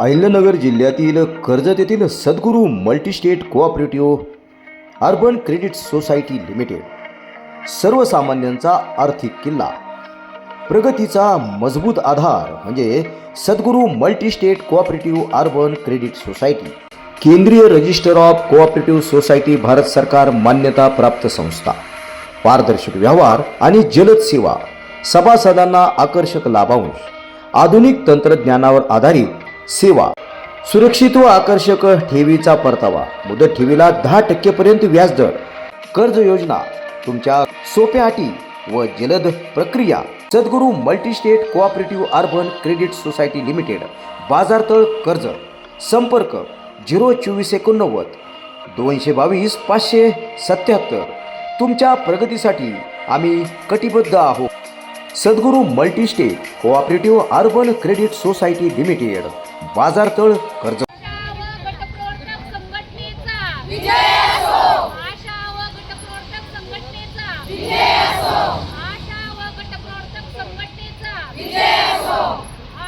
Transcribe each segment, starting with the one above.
अहिल्यानगर जिल्ह्यातील कर्जत येथील Sadguru multistate cooperative urban credit society limited सर्वसामान्यांचा आर्थिक किल्ला. प्रगतीचा मजबूत आधार म्हणजे Sadguru multistate cooperative urban credit society. केंद्रीय register of cooperative society Bharat सरकार मान्यता प्राप्त संस्था. पारदर्शक व्यवहार आणि जलद सेवा. सभासदांना आकर्षक लाभांश. आधुनिक तंत्रज्ञानावर आधारित सेवा. सुरक्षित व आकर्षक ठेवीचा परतावा. मुदत ठेवीला दहा टक्केपर्यंत व्याजदर कर्ज योजना. तुमच्या सोप्या अटी व जलद प्रक्रिया. Sadguru multistate cooperative urban credit society limited. बाजारतळ कर्ज. संपर्क झिरो चोवीस एकोणनव्वद दोनशे बावीस पाचशे सत्याहत्तर. तुमच्या प्रगतीसाठी आम्ही कटिबद्ध आहोत. Sadguru multistate cooperative urban credit society limited. बाजारतळ कर्ज आशा व गटप्रवर्तक संघटनेचा विजय असो आशा व गटप्रवर्तक संघटनेचा विजय असो आशा व गटप्रवर्तक संघटनेचा विजय असो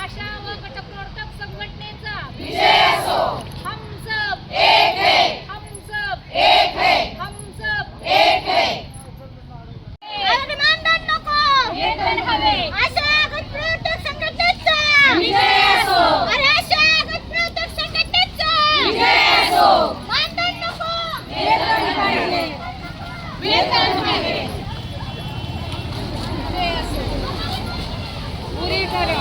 आशा व गटप्रवर्तक संघटनेचा विजय असो हम सब एक है हम सब एक है हम सब एक है अभिनंदन नको वेतन हवे अशा गटप्रवर्तक संघटनेचा विजय असो अरे अशा गटप्रवर्तक संघटनेचा विजय असो मानधन नको वेतन पाहिजे वेतन पाहिजे पुरी करो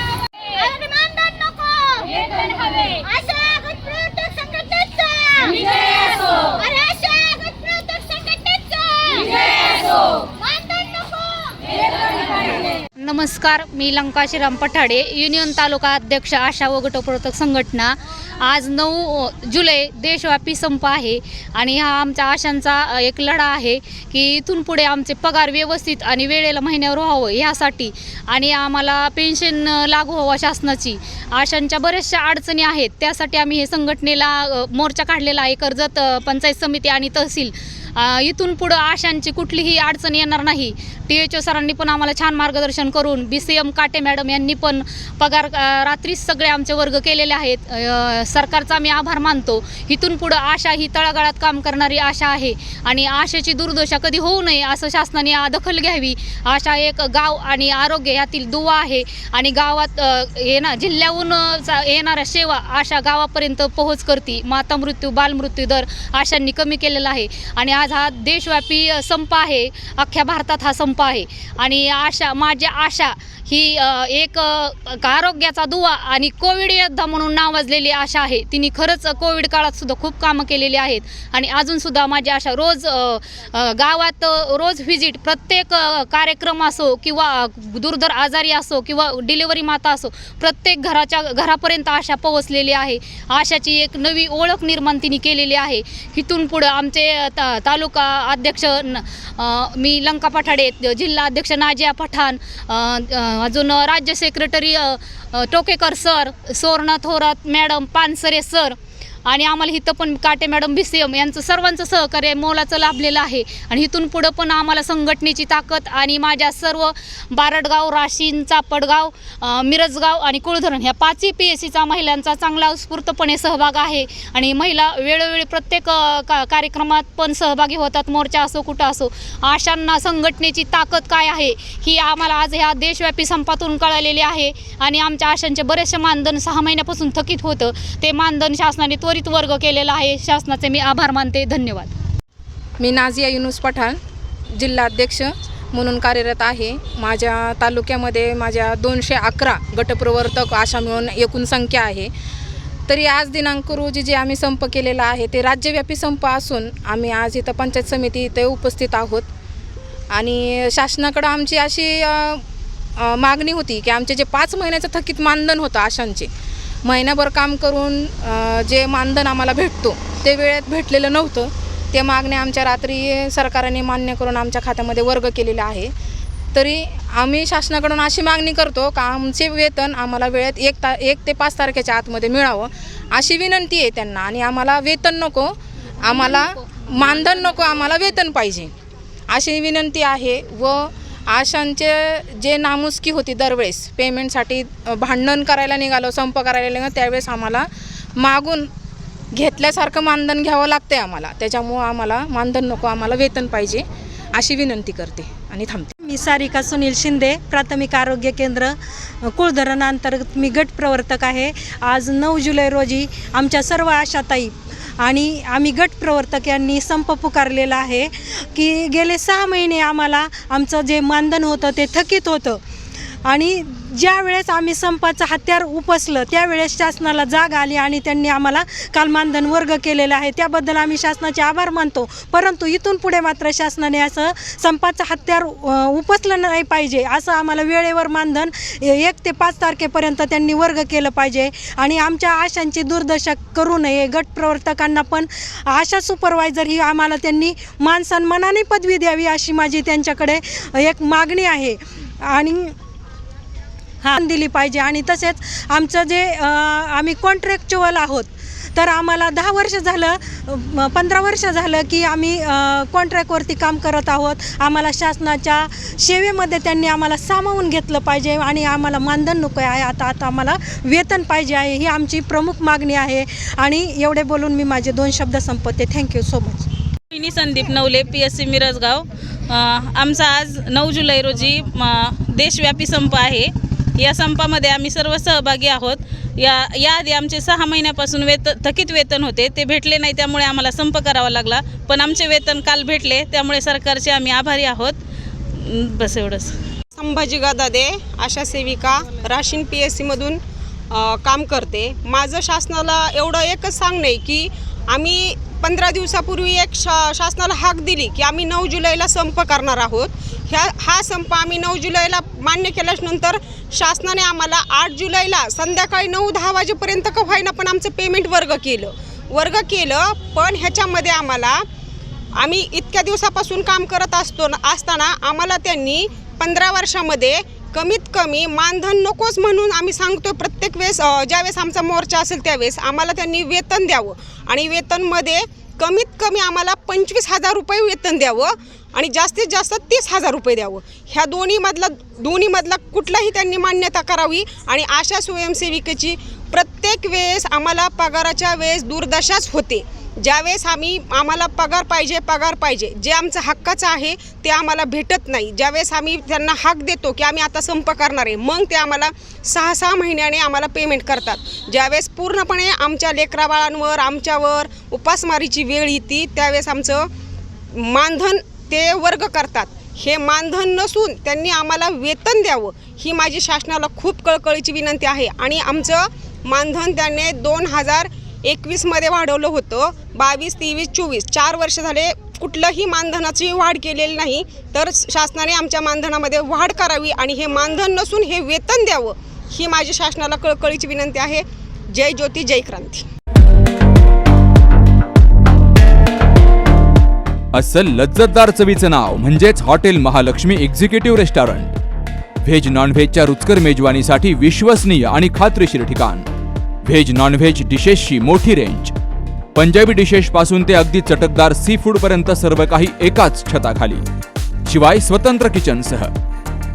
अभिनंदन नको वेतन हवे अशा गटप्रवर्तक संघटनेचा विजय असो अरे अशा गटप्रवर्तक संघटनेचा विजय असो मानधन नको वेतन पाहिजे नमस्कार मी लंका श्रीराम पठाडे युनियन तालुका अध्यक्ष आशा व संघटना. आज नऊ जुलै देशव्यापी संप आहे आणि हा आमच्या आशांचा एक लढा आहे की इथून पुढे आमचे पगार व्यवस्थित आणि वेळेला महिन्यावर व्हावं ह्यासाठी आणि आम्हाला पेन्शन लागू व्हावं शासनाची. आशांच्या बऱ्याचशा अडचणी आहेत त्यासाठी आम्ही हे संघटनेला मोर्चा काढलेला आहे. कर्जत पंचायत समिती आणि तहसील इथून पुढं आशांची कुठलीही अडचण येणार नाही. टी एच ओ सरांनी पण आम्हाला छान मार्गदर्शन करून B C M Kate madam यांनी पण पगार रात्रीच सगळे आमचे वर्ग केलेले आहेत. सरकारचा आम्ही आभार मानतो. इथून पुढं आशा ही तळागाळात काम करणारी आशा आहे. आणि आशेची दुर्दशा कधी होऊ नये असं शासनाने आ- दखल घ्यावी. आशा एक गाव आणि आरोग्य यातील दुवा आहे. आणि गावात येणार जिल्ह्याहून येणाऱ्या सेवा आशा गावापर्यंत पोहोच करते. माता मृत्यू बालमृत्यू दर आशांनी कमी केलेला आहे. आणि आज हा देशव्यापी संप आहे. अख्ख्या भारतात हा संप आहे. आणि आशा माझी आशा ही एक आरोग्याचा दुवा आणि कोविड योद्धा म्हणून नावाजलेली आशा आहे. तिने खरंच कोविड काळात सुद्धा खूप कामं केलेली आहेत. आणि अजूनसुद्धा माझी आशा रोज गावात रोज व्हिजिट प्रत्येक कार्यक्रम असो किंवा दुर्धर आजारी असो किंवा डिलिव्हरी माता असो प्रत्येक घराच्या घरापर्यंत आशा पोहोचलेली आहे. आशाची एक नवी ओळख निर्माण तिने केलेली आहे. इथून पुढं आमचे ता तालुका अध्यक्ष न- मी लंका पठाडे जिल्हा अध्यक्ष नाजिया पठाण अजून राज्य secretary Tokekar sir Sorna Thorat madam Pansare sir आणि आम्हाला इथं पण काटे मॅडम बी सी एम यांचं सर्वांचं सहकार्य मोलाचं लाभलेलं आहे. आणि इथून पुढं पण आम्हाला संघटनेची ताकद आणि माझ्या सर्व बारडगाव राशीन चापडगाव मिरजगाव आणि कुळधरण ह्या पाचही पी एस सीचा महिलांचा चांगला उत्स्फूर्तपणे सहभाग आहे. आणि महिला वेळोवेळी प्रत्येक का कार्यक्रमात पण सहभागी होतात. मोर्चा असो कुठं असो. आशांना संघटनेची ताकद काय आहे ही आम्हाला आज ह्या देशव्यापी संपातून कळालेली आहे. आणि आमच्या आशांचे बरेचसे मानधन सहा महिन्यापासून थकीत होतं. ते मानधन शासनाने त्वरित वर्ग केलेला आहे. शासनाचे मी आभार मानते. धन्यवाद. मी नाझिया युनुस पठाण जिल्हा अध्यक्ष म्हणून कार्यरत आहे. माझ्या तालुक्यामध्ये माझ्या दोनशे अकरा गटप्रवर्तक अशा मिळून एकूण संख्या आहे. तरी आज दिनांक रोजी जे आम्ही संप केलेला आहे ते राज्यव्यापी संप असून आम्ही आज इथं पंचायत समिती इथे उपस्थित आहोत. आणि शासनाकडं आमची अशी मागणी होती की आमचे जे पाच महिन्याचं थकीत मानधन होतं आशांचे महिनाभर काम करून जे मानधन आम्हाला भेटतो ते वेळेत भेटलेलं नव्हतं. ते मागण्या आमच्या रात्री सरकारने मान्य करून आमच्या खात्यामध्ये वर्ग केलेला आहे. तरी आम्ही शासनाकडून अशी मागणी करतो का आमचे वेतन आम्हाला वेळेत एक ता एक ते पाच तारखेच्या आतमध्ये मिळावं अशी विनंती आहे त्यांना. आणि आम्हाला वेतन नको आम्हाला मानधन नको आम्हाला वेतन पाहिजे. अशी विनंती आहे व आशांचे जे नामुसकी होती दरवेळेस पेमेंटसाठी भांडण करायला निघालो संप करायला निघालो त्यावेळेस आम्हाला मागून घेतल्यासारखं मानधन घ्यावं लागतं आहे आम्हाला. त्याच्यामुळं आम्हाला मानधन नको आम्हाला वेतन पाहिजे अशी विनंती करते आणि थांबते. मी सारिका सुनील शिंदे प्राथमिक आरोग्य केंद्र कुळधरण अंतर्गत मी गट प्रवर्तक आहे. आज नऊ जुलै रोजी आमच्या सर्व आशाताई आणि आम्ही गट प्रवर्तक यांनी संप पुकारलेला आहे की गेले सहा महिने आम्हाला आमचं जे मानधन होतं ते थकीत होतं. आणि ज्या वेळेस आम्ही संपाचं हत्यार उपसलं त्यावेळेस शासनाला जाग आली आणि त्यांनी आम्हाला काल मानधन वर्ग केलेला आहे. त्याबद्दल आम्ही शासनाचे आभार मानतो. परंतु इथून पुढे मात्र शासनाने असं संपाचं हत्यार उपसलं नाही पाहिजे असं आम्हाला वेळेवर मानधन एक ते पाच तारखेपर्यंत त्यांनी वर्ग केलं पाहिजे. आणि आमच्या आशांची दुर्दशा करू नये गट प्रवर्तकांना पण आशा सुपरवायझर ही आम्हाला त्यांनी मान मनाने पदवी द्यावी अशी माझी त्यांच्याकडे एक मागणी आहे. आणि हा दिली पाहिजे. आणि तसेच आमचं जे आम्ही कॉन्ट्रॅक्च्युअल आहोत तर आम्हाला दहा वर्ष झालं पंधरा वर्ष झालं की आम्ही कॉन्ट्रॅक्टवरती काम करत आहोत. आम्हाला शासनाच्या सेवेमध्ये त्यांनी आम्हाला सामावून घेतलं पाहिजे आणि आम्हाला मानधन नको आहे. आता आता आम्हाला वेतन पाहिजे आहे ही आमची प्रमुख मागणी आहे. आणि एवढे बोलून मी माझे दोन शब्द संपवते. थँक्यू सो मच मी Sandeep Navale P S C Mirajgaon. आमचा आज नऊ जुलै रोजी देशव्यापी संप आहे. या संपामध्ये आम्ही सर्व सहभागी आहोत. या याआधी आमचे सहा महिन्यापासून वेत थकीत वेतन होते. ते भेटले नाही त्यामुळे आम्हाला संप करावा लागला. पण आमचे वेतन काल भेटले त्यामुळे सरकारचे आम्ही आभारी आहोत. बस एवढंच. संभाजी गदादे आशा सेविका राशीन पी एस सीमधून काम करते. माझं शासनाला एवढं एकच सांगणं आहे की आम्ही पंधरा दिवसापूर्वी एक शा शासनाला हाक दिली की आम्ही नऊ जुलैला संप करणार आहोत. ह्या हा संप आम्ही नऊ जुलैला मान्य केल्यानंतर शासनाने आम्हाला आठ जुलैला संध्याकाळी नऊ दहा वाजेपर्यंत का होईना पण आमचं पेमेंट वर्ग केलं. वर्ग केलं पण ह्याच्यामध्ये आम्हाला आम्ही इतक्या दिवसापासून काम करत असतो असताना आम्हाला त्यांनी पंधरा वर्षामध्ये कमीत कमी मानधन नकोच म्हणून आम्ही सांगतो प्रत्येक वेळेस ज्यावेळेस आमचा मोर्चा असेल त्यावेळेस आम्हाला त्यांनी वेतन द्यावं. आणि वे वेतनमध्ये कमीत कमी आम्हाला पंचवीस हजार रुपये वेतन द्यावं आणि जास्तीत जास्त तीस हजार रुपये द्यावं. ह्या दोन्हीमधला दोन्हीमधला कुठलाही त्यांनी मान्यता करावी आणि आशा स्वयंसेविकेची प्रत्येक वेळेस आम्हाला पगाराच्या वेळेस दुर्दशाच होते. ज्यावेळेस आम्ही आम्हाला पगार पाहिजे पगार पाहिजे जे आमचं हक्काचं आहे ते आम्हाला भेटत नाही. ज्यावेळेस आम्ही त्यांना हक देतो की आम्ही आता संप करणार आहे मग ते आम्हाला सहा सहा महिन्याने आम्हाला पेमेंट करतात. ज्यावेळेस पूर्णपणे आमच्या लेकराबाळांवर आमच्यावर उपासमारीची वेळ येते त्यावेळेस आमचं मानधन ते वर्ग करतात. हे मानधन नसून त्यांनी आम्हाला वेतन द्यावं ही माझी शासनाला खूप कळकळीची विनंती आहे. आणि आमचं मानधन त्याने दोन हजार एकवीसमध्ये वाढवलं होतं. बावीस तेवीस चोवीस. चार वर्ष झाले कुठलंही मानधनाची वाढ केलेली नाही. तर शासनाने आमच्या मानधनामध्ये वाढ करावी आणि हे मानधन नसून हे वेतन द्यावं ही माझी शासनाला कळकळीची विनंती आहे. जय ज्योती जय क्रांती. अस्सल लज्जतदार चवीचं नाव म्हणजेच hotel Mahalakshmi executive restaurant. Veg नॉनव्हेजच्या रुचकर मेजवानीसाठी विश्वसनीय आणि खात्रीशीर ठिकाण. व्हेज नॉनव्हेज डिशेसची मोठी रेंज पंजाबी डिशेस पासून ते अगदी चटकदार सी फूडपर्यंत सर्व काही एकाच छताखाली. शिवाय स्वतंत्र किचनसह.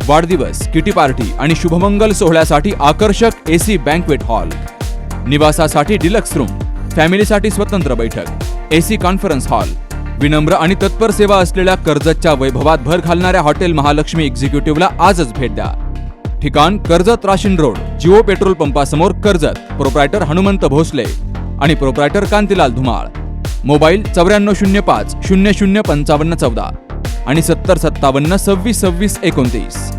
वाढदिवस किटी पार्टी आणि शुभमंगल सोहळ्यासाठी आकर्षक एसी बँकवेट हॉल निवासासाठी डिलक्स रूम फॅमिलीसाठी स्वतंत्र बैठक एसी कॉन्फरन्स हॉल विनम्र आणि तत्पर सेवा असलेल्या कर्जतच्या वैभवात भर घालणाऱ्या हॉटेल महालक्ष्मी एक्झिक्युटिव्हला आजच भेट द्या. ठिकाण कर्जत राशीन रोड जिओ पेट्रोल पंपासमोर कर्जत प्रोप्रायटर हनुमंत भोसले आणि प्रोप्रायटर कांतीलाल धुमाळ. मोबाईल चौऱ्याण्णव शून्य पाच शून्य शून्य पंचावन्न चौदा आणि सत्तर सत्तावन्न सव्वीस सव्वीस एकोणतीस.